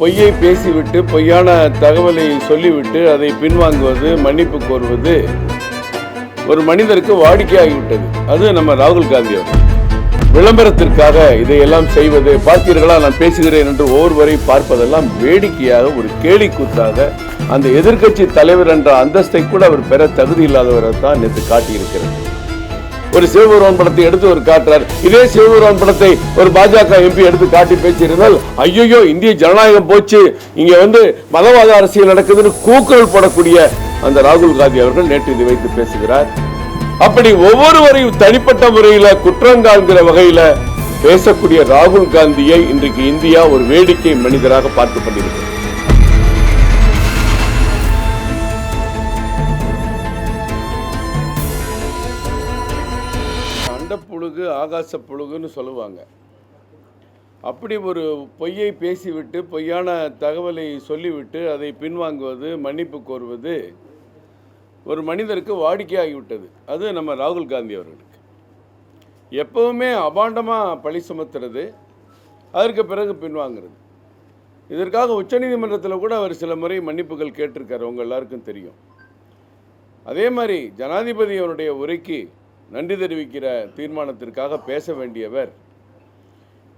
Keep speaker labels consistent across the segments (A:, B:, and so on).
A: பொய்யை பேசிவிட்டு பொய்யான தகவலை சொல்லிவிட்டு அதை பின்வாங்குவது மன்னிப்பு கோருவது ஒரு மனிதருக்கு வாடிக்கையாகிவிட்டது. அது நம்ம ராகுல் காந்தி அவர்கள். விளம்பரத்திற்காக இதையெல்லாம் செய்வது பார்த்தீர்களா நான் பேசுகிறேன் என்று ஒவ்வொருவரை பார்ப்பதெல்லாம் வேடிக்கையாக ஒரு கேலி கூத்தாக அந்த எதிர்க்கட்சி தலைவர் என்ற அந்தஸ்தை கூட அவர் பெற தகுதி இல்லாதவரை தான் நேற்று காட்டியிருக்கிறது. ஒரு சிவபெருமான் படத்தை எடுத்து ஒரு காட்டுறார். இதே சிவபெருமான் படத்தை ஒரு பாஜக எம்பி எடுத்து காட்டி பேசியிருந்தால் ஐயோ இந்திய ஜனநாயகம் போச்சு. இங்க வந்து மதவாத அரசியல் நடக்குதுன்னு கூக்குரல் போடக்கூடிய அந்த ராகுல் காந்தி அவர்கள் நேற்று இதை வைத்து பேசுகிறார். அப்படி ஒவ்வொருவரையும் தனிப்பட்ட முறையில குற்றங்காண்கிற வகையில பேசக்கூடிய ராகுல் காந்தியை இன்றைக்கு இந்தியா ஒரு வேடிக்கை மனிதராக பார்த்து கொண்டிருக்கிறது. அண்டப்புழுகு ஆகாச புழுகுன்னு சொல்லுவாங்க. அப்படி ஒரு பொய்யை பேசிவிட்டு பொய்யான தகவலை சொல்லிவிட்டு அதை பின்வாங்குவது மன்னிப்பு கோருவது ஒரு மனிதருக்கு வாடிக்கையாகிவிட்டது. அது நம்ம ராகுல் காந்தி அவர்களுக்கு. எப்பவுமே அபாண்டமாக பழி சுமத்துறது அதற்கு பிறகு பின்வாங்குறது. இதற்காக உச்சநீதிமன்றத்தில் கூட அவர் சில முறை மன்னிப்புகள் கேட்டிருக்காரு. உங்கள் எல்லாருக்கும் தெரியும். அதே மாதிரி ஜனாதிபதி அவருடைய உரைக்கு நன்றி தெரிவிக்கிற தீர்மானத்திற்காக பேச வேண்டியவர்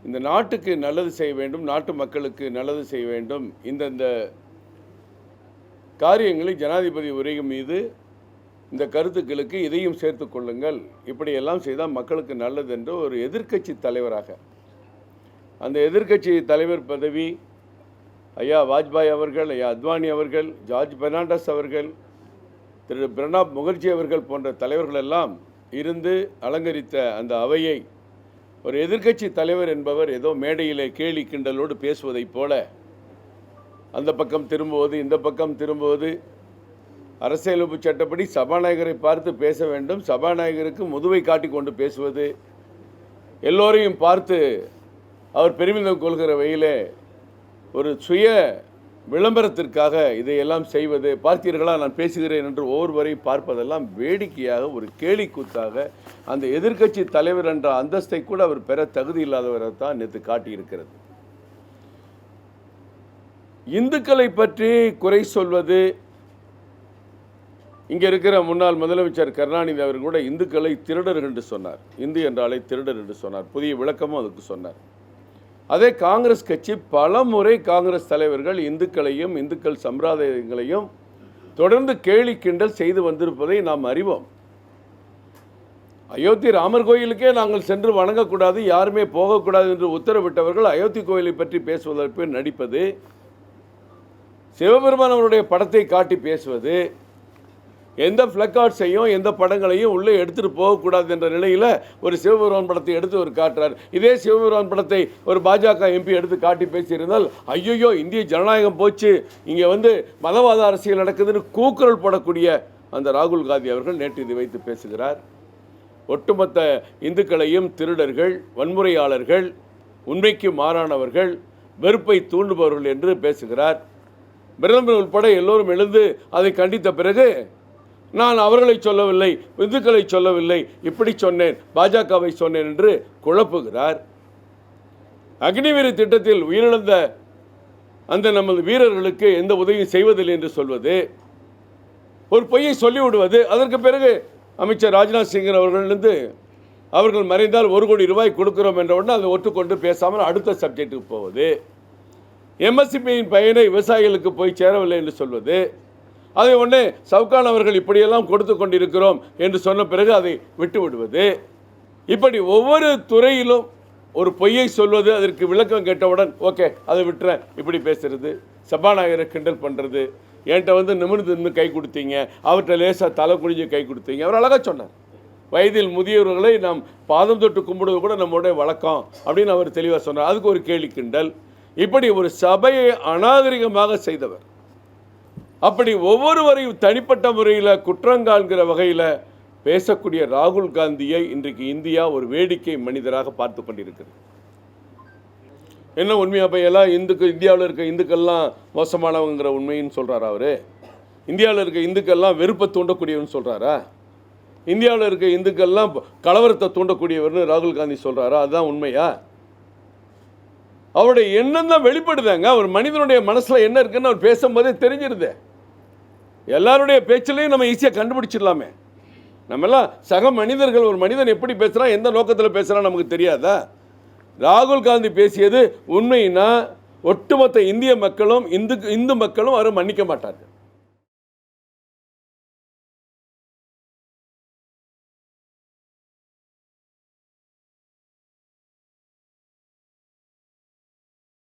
A: இந்த நாட்டுக்கு நல்லது செய்ய வேண்டும் நாட்டு மக்களுக்கு நல்லது செய்ய வேண்டும் இந்தந்த காரியங்களை ஜனாதிபதி உரை மீது இந்த கருத்துக்களுக்கு இதையும் சேர்த்து கொள்ளுங்கள். இப்படியெல்லாம் செய்தால் மக்களுக்கு நல்லது என்று ஒரு எதிர்க்கட்சி தலைவராக அந்த எதிர்க்கட்சி தலைவர் பதவி ஐயா வாஜ்பாய் அவர்கள் ஐயா அத்வானி அவர்கள் ஜார்ஜ் பெர்னாண்டஸ் அவர்கள் திரு பிரணாப் முகர்ஜி அவர்கள் போன்ற தலைவர்களெல்லாம் இருந்து அலங்கரித்த அந்த அவையை ஒரு எதிர்க்கட்சி தலைவர் என்பவர் ஏதோ மேடையிலே கேலி கிண்டலோடு பேசுவதைப் போல அந்த பக்கம் திரும்புவது இந்த பக்கம் திரும்புவது அரசியலமைப்பு சட்டப்படி சபாநாயகரை பார்த்து பேச வேண்டும் சபாநாயகருக்கு முதுவை காட்டிக்கொண்டு பேசுவது எல்லோரையும் பார்த்து அவர் பெருமிதம் கொள்கிற வகையிலே ஒரு சுய விளம்பரத்திற்காக இதையெல்லாம் செய்வது பார்த்தீர்களா நான் பேசுகிறேன் என்று ஒவ்வொருவரையும் பார்ப்பதெல்லாம் வேடிக்கையாக ஒரு கேலி கூத்தாக அந்த எதிர்க்கட்சி தலைவர் என்ற அந்தஸ்தை கூட அவர் பெற தகுதி இல்லாதவரை தான் நேற்று காட்டியிருக்கிறது. இந்துக்களை பற்றி குறை சொல்வது இங்கே இருக்கிற முன்னாள் முதலமைச்சர் கருணாநிதி அவர் கூட இந்துக்களை திருடர் என்று சொன்னார். இந்து என்றாலே திருடர் என்று சொன்னார். புதிய விளக்கமும் அதுக்கு சொன்னார். அதே காங்கிரஸ் கட்சி பல முறை காங்கிரஸ் தலைவர்கள் இந்துக்களையும் இந்துக்கள் சம்பிரதாயங்களையும் தொடர்ந்து கேலி கிண்டல் செய்து வந்திருப்பதை நாம் அறிவோம். அயோத்தி ராமர் கோயிலுக்கே நாங்கள் சென்று வணங்கக்கூடாது யாருமே போகக்கூடாது என்று உத்தரவிட்டவர்கள் அயோத்தி கோயிலை பற்றி பேசுவதற்கு நடிப்பது சிவபெருமான் அவருடைய படத்தை காட்டி பேசுவது எந்த ஃப்ளக்கார்ட்ஸையும் எந்த படங்களையும் உள்ளே எடுத்துகிட்டு போகக்கூடாது என்ற நிலையில் ஒரு சிவபெருமான் படத்தை எடுத்து ஒரு காட்டுறார். இதே சிவபெருமான் படத்தை ஒரு பாஜக எம்பி எடுத்து காட்டி பேசியிருந்தால் ஐயோ இந்திய ஜனநாயகம் போச்சு இங்கே வந்து மதவாத அரசியல் நடக்குதுன்னு கூக்குரல் போடக்கூடிய அந்த ராகுல் காந்தி அவர்கள் நேற்று இதை வைத்து பேசுகிறார். ஒட்டுமொத்த இந்துக்களையும் திருடர்கள் வன்முறையாளர்கள் உண்மைக்கு மாறானவர்கள் வெறுப்பை தூண்டுபவர்கள் என்று பேசுகிறார். பிரதமர் உட்பட எல்லோரும் எழுந்து அதை கண்டித்த பிறகு நான் அவர்களை சொல்லவில்லை இந்துக்களை சொல்லவில்லை. இப்படி சொன்னேன் பாஜகவை சொன்னேன் என்று குழப்புகிறார். அக்னிவீர திட்டத்தில் உயிரிழந்த அந்த நமது வீரர்களுக்கு எந்த உதவியும் செய்வதில்லை என்று சொல்வது ஒரு பொய்யை சொல்லிவிடுவது. அதற்கு பிறகு அமைச்சர் ராஜ்நாத் சிங் அவர்களிருந்து அவர்கள் மறைந்தால் ஒரு கோடி ரூபாய் கொடுக்கிறோம் என்ற உடனே அதை ஒட்டுக்கொண்டு பேசாமல் அடுத்த சப்ஜெக்ட்டுக்கு போவது. எம்எஸ்சிபியின் பயனை விவசாயிகளுக்கு போய் சேரவில்லை என்று சொல்வது அதை உடனே சவுகான் அவர்கள் இப்படியெல்லாம் கொடுத்து கொண்டிருக்கிறோம் என்று சொன்ன பிறகு அதை விட்டு விடுவது இப்படி ஒவ்வொரு துறையிலும் ஒரு பொய்யை சொல்வது அதற்கு விளக்கம் கேட்டவுடன் ஓகே அதை விட்டுறேன் இப்படி பேசுறது சபாநாயகரை கிண்டல் பண்ணுறது என்கிட்ட வந்து நிமிர்ந்து நின்று கை கொடுத்தீங்க அவர்கிட்ட லேசாக தலை குனிஞ்சு கை கொடுத்தீங்க அவர் அழகாக சொன்னார். வயதில் முதியவர்களை நாம் பாதம் தொட்டு கும்பிடுவது கூட நம்முடைய வழக்கம் அப்படின்னு அவர் தெளிவாக சொன்னார். அதுக்கு ஒரு கேலி கிண்டல். இப்படி ஒரு சபையை அநாகரிகமாக செய்தவர் அப்படி ஒவ்வொருவரையும் தனிப்பட்ட முறையில் குற்றங்காண்கிற வகையில் பேசக்கூடிய ராகுல் காந்தியை இன்றைக்கு இந்தியா ஒரு வேடிக்கை மனிதராக பார்த்து கொண்டிருக்கிறது. என்ன உண்மையாக பையெல்லாம் இந்துக்கு இந்தியாவில் இருக்க இந்துக்கள்லாம் மோசமானவங்கிற உண்மைன்னு சொல்கிறாரா அவர்? இந்தியாவில் இருக்க இந்துக்கள்லாம் வெறுப்பை தூண்டக்கூடியவன்னு சொல்கிறாரா இந்தியாவில் இருக்க இந்துக்கள்லாம் கலவரத்தை தூண்டக்கூடியவர்னு ராகுல் காந்தி சொல்கிறாரா அதுதான் உண்மையா? அவருடைய எண்ணம் தான் வெளிப்படுதாங்க. அவர் மனிதனுடைய மனசில் என்ன இருக்குன்னு அவர் பேசும்போதே தெரிஞ்சிருந்தேன் எல்லாருடைய பேச்சிலையும் நம்ம ஈஸியாக கண்டுபிடிச்சிடலாமே. நம்மெல்லாம் சக மனிதர்கள் ஒரு மனிதன் எப்படி பேசுகிறான் எந்த நோக்கத்தில் பேசுகிறான் நமக்கு தெரியாதா? ராகுல் காந்தி பேசியது உண்மைன்னா ஒட்டுமொத்த இந்திய மக்களும் இந்து இந்து மக்களும் அவரை மன்னிக்க மாட்டார்கள்.